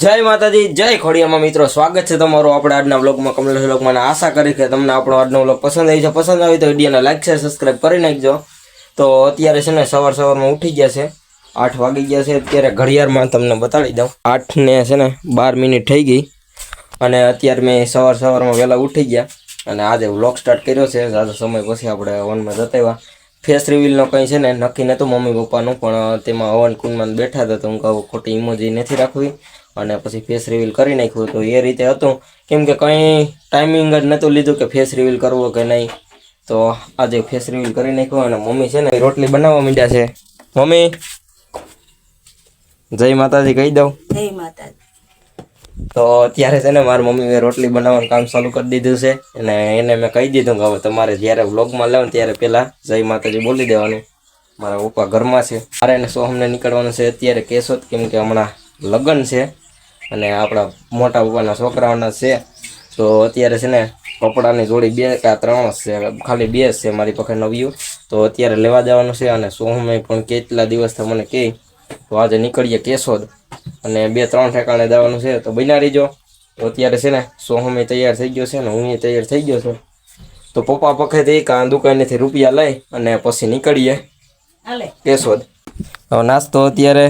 જય માતાજી, જય ખોડિયામાં મિત્રો. સ્વાગત છે તમારું આપણે આજના બ્લોગમાં કમલેશ બ્લોગમાં અને આશા કરી કે તમને આપણો આજનો બ્લોગ પસંદ આવી છે પસંદ આવી તો વિડીયોને લાઈક, શેર સબસ્ક્રાઈબ કરી નાખજો. તો અત્યારે છે ને સવાર સવારમાં ઉઠી ગયા છે. આઠ વાગી ગયા છે. અત્યારે ઘડિયાળમાં તમને બતાડી દઉં. આઠને છે ને બાર મિનિટ થઈ ગઈ. અને અત્યારે મેં સવાર સવારમાં વહેલા ઉઠી ગયા. અને આજે વ્લોગ સ્ટાર્ટ કર્યો છે. ઝાઝો સમય પછી આપણે હવનમાં જતા ફેસ રિવીલનો કંઈ છે ને નક્કી નહોતું મમ્મી પપ્પાનું, પણ તેમાં હવન કુંડમાં બેઠા હતા તો હું કહું ખોટી ઇમોજી નથી રાખવી. અને પછી ફેસ રિવીલ કરી નાખ્યું તો એ રીતે હતું. કેમ કે કંઈ ટાઈમિંગ જ નહોતું લીધું કે ફેસ રિવીલ કરવો કે નહીં. તો આજે ફેસ રિવીલ કરી નાખ્યું અને મમ્મી છે ને રોટલી બનાવવા માંડ્યા છે. મમ્મી જય માતાજી કહી દઉં. જય માતાજી. તો અત્યારે છે ને મારી મમ્મીએ રોટલી બનાવવાનું કામ ચાલુ કરી દીધું છે. અને એને મેં કહી દીધું કે હવે તમારે જ્યારે વ્લોગમાં લેવાનું ત્યારે પહેલાં જય માતાજી બોલી દેવાનું. મારા પપ્પા ઘરમાં છે. મારે એને સોહમને નીકળવાનું છે. અત્યારે કેશોદ કેમ કે હમણાં લગ્ન છે. અને આપણા મોટા પપ્પાના છોકરાઓના છે. તો અત્યારે છે ને કપડાની જોડી બે કે ત્રણ જ છે. ખાલી બે જ છે મારી પાસે નવ્યું. તો અત્યારે લેવા જવાનું છે અને સોહમે પણ કેટલા દિવસથી મને કહે તો આજે નીકળીએ કેશોદ. અને બે ત્રણ ઠેકાણે જવાનું છે તો બન્યા રહીજો. તો અત્યારે છે ને સોહમે તૈયાર થઈ ગયો છે ને હું તૈયાર થઈ ગયો છું. તો પપ્પા પખેથી કાં દુકાનેથી રૂપિયા લઈ અને પછી નીકળીએ. કેશોદ. હવે નાસ્તો અત્યારે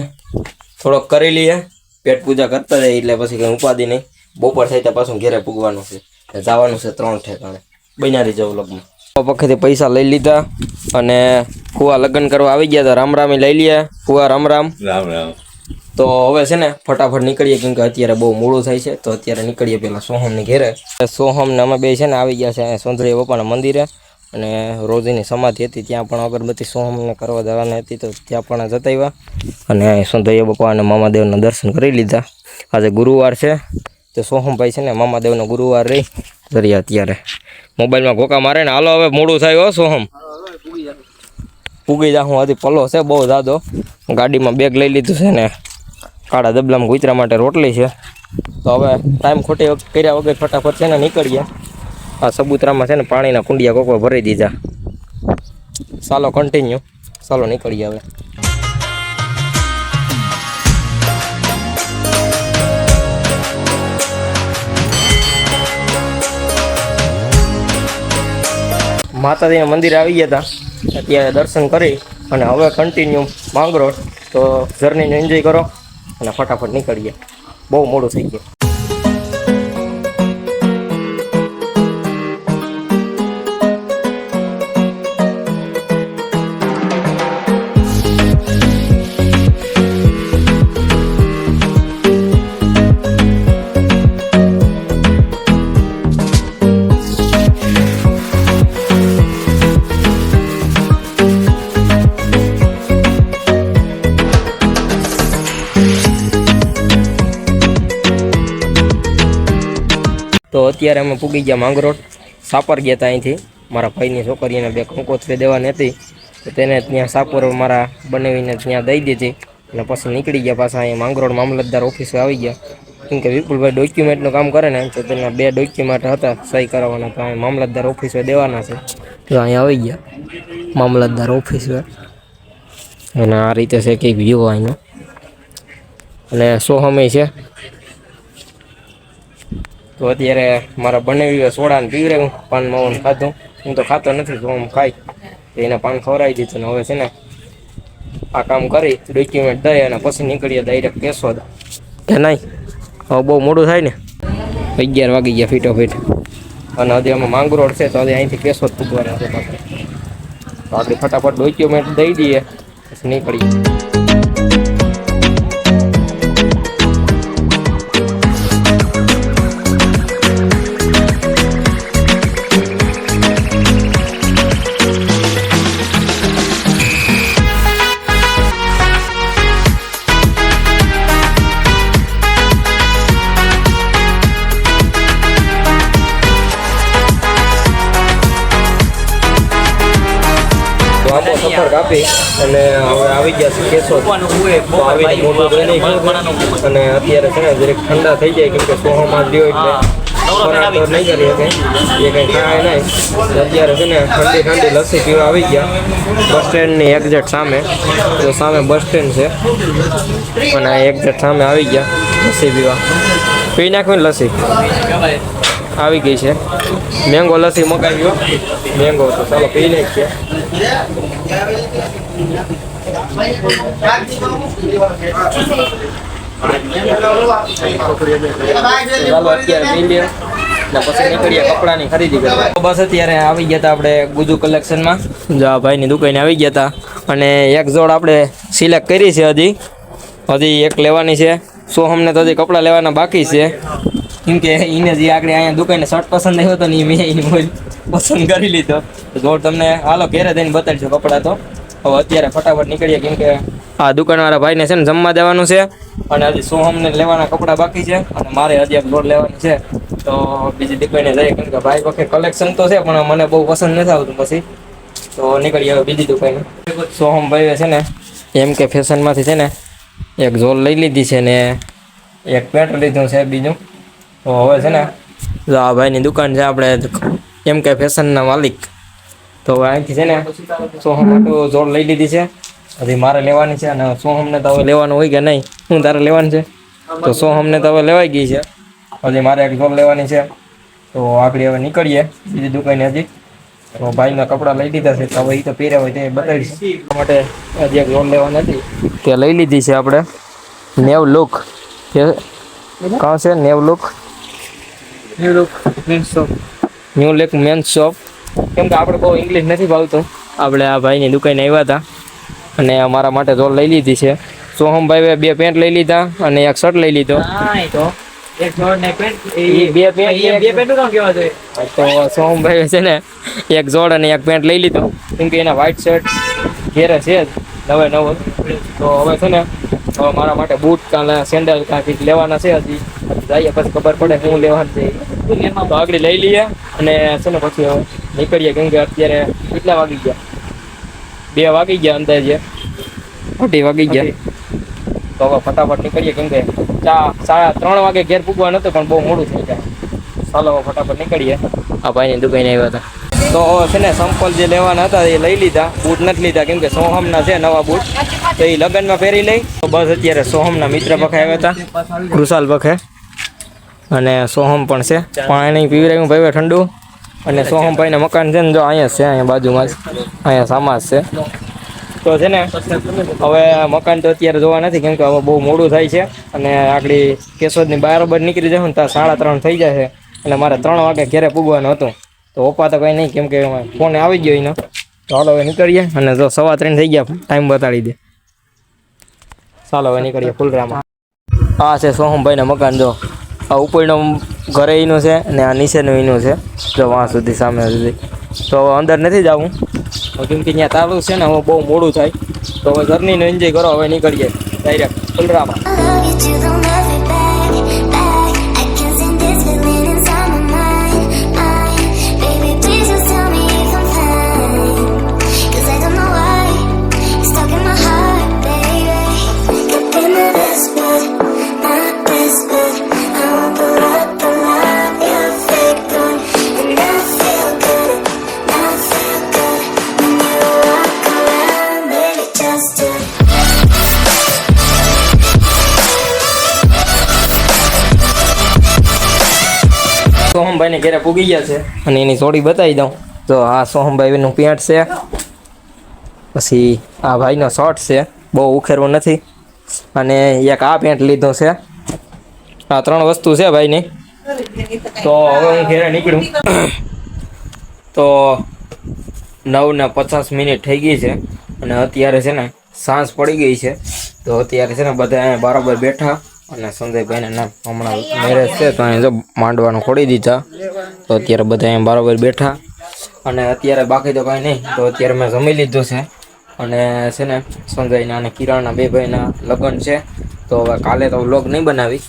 થોડોક કરી લઈએ. પેટ પૂજા કરતા જાય એટલે પછી કંઈ ઉપાધિ નહીં. બપોર થાય ત્યાં પાછું ઘેરે પૂગવાનું છે. જવાનું છે ત્રણ ઠેકાણે. બન્યારી જવું લગ્ન પખેથી પૈસા લઈ લીધા અને ફુવા લગ્ન કરવા આવી ગયા તો રામ રામ લઈ લઈએ ફુવા રામ રામ. રામ રામ. તો હવે છે ને ફટાફટ નીકળીએ કેમ કે અત્યારે બહુ મોડું થાય છે. તો અત્યારે નીકળીએ પેલા સોહમની ઘેરે. સોહમ ને અમે બે છે ને આવી ગયા છે સુંદરી બાપાના મંદિરે. અને રોજીની સમાધિ હતી, ત્યાં પણ અગરબત્તી સોહમને કરવા જવાની હતી તો ત્યાં પણ જતા આવ્યા. અને સુંદરી બાપા અને મામાદેવના દર્શન કરી લીધા. આજે ગુરુવાર છે, તો સોહમભાઈ છે ને મામાદેવનો ગુરુવાર રહી જરી અત્યારે. મોબાઈલમાં ગોકા મારે ને, હાલો હવે મોડું થાય હો સોહમ. પૂગી જા હું હજી પલો છે, બહુ જાદો. ગાડીમાં બેગ લઈ લીધું છે ને, કાળા દબલામાં ગુજરા માટે રોટલી છે. તો હવે ટાઈમ ખોટી કર્યા વગર ફટાફટ છે ને નીકળીએ. આ સબૂતરામાં છે ને પાણીના કુંડિયા કોકો ભરી દીધા. ચાલો કન્ટિન્યુ ચાલો નીકળી હવે. માતાજીના મંદિરે આવી ગયા હતા. અત્યારે દર્શન કરી અને હવે કન્ટિન્યુ માંગરોળ. તો જર્નીને એન્જોય કરો અને ફટાફટ નીકળીએ. બહુ મોડું થઈ ગયું. તો અત્યારે અમે પૂગી ગયા માંગરોળ. સાપર ગયા હતા અહીંથી. મારા ભાઈની છોકરીને બે કંકોત્રી દેવાની હતી. તો તેને ત્યાં સાપર મારા બનાવીને ત્યાં દઈ દીધી. અને પછી નીકળી ગયા પાછા અહીંયા માંગરોળ મામલતદાર ઓફિસે આવી ગયા. કેમ કે વિપુલભાઈ ડોક્યુમેન્ટનું કામ કરે ને તો તેના બે ડોક્યુમેન્ટ હતા સહી કરાવવાના તો અહીંયા મામલતદાર ઓફિસે દેવાના છે. તો અહીંયા આવી ગયા મામલતદાર ઓફિસે. અને આ રીતે છે કંઈક વ્યૂ અહીંનો અને સોહમે છે? તો અત્યારે મારા બનાવી સોડા ને હું પાન માવું ખાધું. હું તો ખાતો નથી, તો હું ખાઈ. એને પાન ખવડાવી દીધું ને હવે છે ને આ કામ કરી ડોક્યુમેન્ટ દઈ અને પછી નીકળીએ ડાયરેક્ટ કેશોદ કે નહીં, હવે બહુ મોડું થાય ને. અગિયાર વાગી ગયા ફીટો ફીટ અને હજી અમે માંગરોળ છે, તો હજી અહીંથી કેશોદ પૂગવાના છે તો આપણે ફટાફટ ડોક્યુમેન્ટ દઈ દઈએ, પછી નીકળીએ. લાંબો સફર કાપી અને હવે આવી ગયા છે કેસો. આવી આવીને મોટું જોઈ અને અત્યારે છે ને જરીક ઠંડા થઈ જાય કેમ કે સોહામાં જ રહ્યો એટલે. નહીં કરી શકે. એ કંઈ ખાય નહીં. અત્યારે છે ને ઠંડી ઠંડી લસ્સી પીવા આવી ગયા. બસ સ્ટેન્ડની એક્ઝેક્ટ સામે. તો સામે બસ સ્ટેન્ડ છે. અને આ એક્ઝેક્ટ સામે આવી ગયા લસ્સી પીવા. પી નાખવી લસ્સી. આવી ગઈ છે. મેંગો લસ્સી મગાવ્યો. મેંગો તો ચાલો પી નાખીએ ચાલો અત્યારે પછી નીકળીએ કપડાની ખરીદી કરવા. તો બસ અત્યારે આવી ગયા હતા આપણે ગુજુ કલેક્શનમાં. ભાઈની દુકાને આવી ગયા હતા અને એક જોડ આપણે સિલેક્ટ કરી છે હજી. હજી એક લેવાની છે. સોહમને તો હજી કપડાં લેવાના બાકી છે. કેમ કે એને જે આગળ અહીંયા દુકાને શર્ટ પસંદ આવ્યો હતો ને એ મેં એની પસંદ કરી લીધો. તો જોડ તમને હાલો ઘેરે જઈને બતાડજો કપડાં તો. હવે અત્યારે ફટાફટ નીકળીએ કેમ કે આ દુકાનવાળા ભાઈને છે ને જમવા દેવાનું છે. અને હજી સોહમને લેવાના કપડાં બાકી છે. અને મારે હજી એક જોડ લેવાની છે. તો બીજી દુકાને જઈએ કેમ કે ભાઈ વખતે કલેક્શન તો છે, પણ મને બહુ પસંદ નથી આવતું પછી. તો નીકળીએ હવે બીજી દુકાને. સોહમભાઈએ છે ને એમ કે ફેશનમાંથી છે ને એક ઝોલ લઈ લીધી છે ને એક પેન્ટ લીધું છે બીજું. હવે છે ને? જો આ ભાઈની દુકાન છે આપણે, એમ કે ફેશનના માલિક. તો હવે અહીંથી છે ને સોહમ આટલું જોડ લઈ લીધી છે. હજી મારે લેવાની છે અને સોહમને તો હવે લેવાનું હોય કે નહીં? હું તારે લેવાનું છે? તો સોહમને તો હવે લેવાઈ ગઈ છે. હજી મારે એક જોડ લેવાની છે. તો આપણે હવે નીકળીએ બીજી દુકાને હજી. તો ભાઈના કપડાં લઈ લીધા છે. તો હવે એ તો પહેર્યા હોય તે બતાવીશ. માટે હજી એક જોડ લેવાની હતી. તે લઈ લીધી છે આપણે. નેવ લુક. કહો છે? નેવ look? New look men's shop new lake man shop કેમ કે આપણે બહુ ઇંગ્લિશ નથી ભાવતું. આપણે આ ભાઈની દુકાને આવ્યા હતા અને અમારા માટે જોડ લઈ લીધી છે. સોહમભાઈએ બે પેન્ટ લઈ લીધા અને એક શર્ટ લઈ લીધો. તો. એક જોડ ને પેન્ટ ઈ બે પેન્ટ, એ બે પેન્ટનું કેવા જોઈએ? તો સોહમભાઈએ છે ને એક જોડ અને એક પેન્ટ લઈ લીધો. કેમ કે એના વ્હાઈટ શર્ટ ઘેરે છે જ નવે નવો. તો હવે છે ને મારા માટે બૂટ કાં સેન્ડલ કાં કંઈક લેવાના છે હજી. જઈએ પછી ખબર પડે શું લેવાનું છે તો આગળ લઈ લઈએ અને છે ને પછી નીકળીએ કેમ કે અત્યારે કેટલા વાગી ગયા? બે વાગી ગયા અંદાજે. અઢી વાગી ગયા. તો હવે ફટાફટ નીકળીએ કેમ કે ચા સાડા ત્રણ વાગે ઘેર પૂગવા નતું પણ બહુ મોડું થઈ જાય. ચાલો ફટાફટ નીકળીએ. આ ભાઈની દુકાને આવ્યા હતા. તો છે ને સંપલ જે લેવાના હતા એ લઈ લીધા. બૂટ નથી લીધા કેમ કે સોહમના છે નવા બૂટ. તો એ લગ્નમાં પહેરી લઈ. તો બસ અત્યારે સોહમના મિત્ર પખે આવ્યા હતા. કૃષાલ પખે અને સોહમ પણ છે. પાણી પીવરાયું ભાઈ ઠંડુ. અને સોહમભાઈના મકાન છે ને જો અહીંયા છે, અહીંયા બાજુમાં જ. અહીંયા સામાજ છે. તો છે ને, હવે મકાન તો અત્યારે જોવા નથી, કેમ કે હવે બહુ મોડું થાય છે. અને આગળ કેશોદની બરાબર નીકળી જશું ને ત્યાં સાડા ત્રણ થઈ જશે અને મારે ત્રણ વાગે ઘરે પૂગવાનું હતું. તો ઓપા તો કંઈ નહીં, કેમ કે ફોન આવી ગયો એનો. તો હાલો હવે નીકળીએ અને જો સવા ત્રણ થઈ ગયા, ટાઈમ બતાડી દે. ચાલો હવે નીકળીએ ફૂલરામાં. આ છે સોહમભાઈના મકાન, જો. આ ઉપરનો ઘરે એનું છે અને આ નીચેનું એનું છે. જો વાં સુધી, સામે સુધી. તો હવે અંદર નથી જવું. કેમ કે ત્યાં તાળું છે ને, હવે બહુ મોડું થાય. તો હવે જર્નીનો એન્જોય કરો, હવે નીકળીએ. ડાયરેક્ટ ફૂલરામાં સોહમભાઈને ઘેરે પૂગી ગયા છે અને એની જોડી બતાવી દઉં. તો આ સોહમભાઈનું પેન્ટ છે. પછી આ ભાઈનો શર્ટ છે. બહુ ઉખેરવો નથી. અને એક આ પેન્ટ લીધો છે. આ ત્રણ વસ્તુ છે ભાઈની. તો હવે હું ઘેરે નીકળું. તો નવ ને પચાસ મિનિટ થઈ ગઈ છે. અને અત્યારે છે ને સાંજ પડી ગઈ છે. તો અત્યારે છે ને બધા બરાબર બેઠા. અને સંજયભાઈને નામ હમણાં મેરેજ છે, તો અહીં જો માંડવાનું ખોડી દીધા. તો અત્યારે બધા અહીંયા બરાબર બેઠા. અને અત્યારે બાકી તો કાંઈ નહીં, તો અત્યારે મેં જમી લીધું છે. અને છે ને, સંજયના અને કિરણના બે ભાઈના લગ્ન છે. તો હવે કાલે તો વ્લોગ નહીં બનાવી.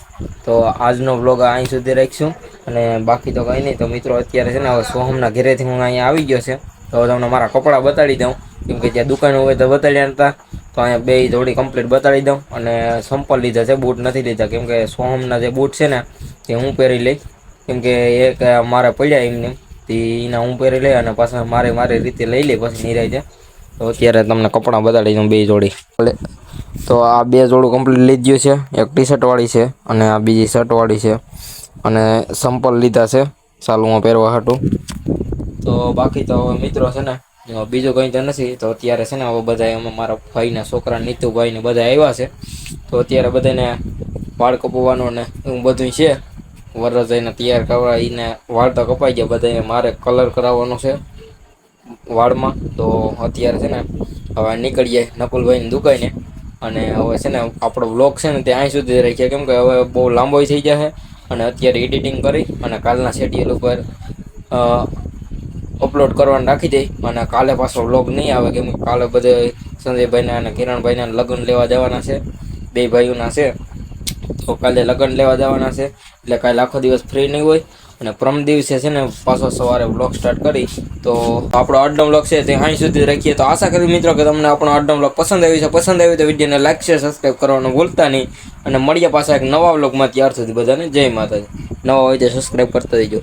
તો આજનો વ્લોગ અહીં સુધી રાખીશું. અને બાકી તો કંઈ નહીં, તો મિત્રો અત્યારે છે ને, હવે સોહમના ઘરેથી હું અહીંયા આવી ગયો છે. તો તમને મારા કપડાં બતાડી દઉં. કેમ કે જ્યાં દુકાન હોય તો બતાડ્યા નતા. તો અહીંયા બે જોડી કમ્પ્લીટ બતાડી દઉં અને સંપલ લીધા છે બૂટ નથી લીધા. કેમ કે સોહમના જે બૂટ છે ને, તે હું પહેરી લઈ. કેમ કે એક મારે પડ્યા એમને. તે એના હું પહેરી લઈ અને પાછા મારે મારી રીતે લઈ લઈ, પછી નિરાય છે. તો અત્યારે તમને કપડાં બતાડી દઉં બે જોડી. ભલે. તો આ બે જોડું કમ્પ્લીટ લઈ ગયું છે. એક ટી શર્ટવાળી છે અને આ બીજી શર્ટવાળી છે. અને સંપલ લીધા છે. સાલુમાં પહેરવા હતું તો બાકી તો મિત્રો છે ને બીજું કંઈ તો નથી, તો અત્યારે છે ને હવે બધા અમે મારા ભાઈના છોકરા નીતુભાઈ ને બધા આવ્યા છે. તો અત્યારે બધાને વાળ કપવાનું ને એવું બધું છે. વરરાજાઈને તૈયાર કરવા એને વાળ તો કપાઈ ગયા બધાને મારે કલર કરાવવાનો છે વાળમાં. તો અત્યારે છે ને હવે નીકળીએ નકુલભાઈની દુકાને અને હવે છે ને આપણો બ્લોગ છે ને તે અહીં સુધી રાખીએ કેમ કે હવે બહુ લાંબો થઈ જશે. અને અત્યારે એડિટિંગ કરી અને કાલના શેડ્યુલ ઉપર અપલોડ કરવાનું રાખી દઈ અને કાલે પાછો વ્લોગ નહીં આવે કેમ કાલે બધે સંજયભાઈના અને કિરણભાઈના લગ્ન લેવા જવાના છે. બે ભાઈઓના છે. તો કાલે લગ્ન લેવા જવાના છે. એટલે કાલે આખો દિવસ ફ્રી નહીં હોય. અને પ્રમ દિવસે છે ને પાછો સવારે વ્લોગ સ્ટાર્ટ કરી. તો આપણો આજનો વ્લોગ છે તે અહીં સુધી રાખીએ. તો આશા કરી મિત્રો કે તમને આપણો આજનો વ્લોગ પસંદ આવ્યો છે. પસંદ આવ્યો તો વિડીયોને લાઈક શેર સબસ્ક્રાઈબ કરવાનું ભૂલતા નહીં. અને મળીએ પાછા એક નવા વ્લોગમાં ત્યાર સુધી બધાને જય માતાજી. નવા હોય તો સબસ્ક્રાઈબ કરતા જજો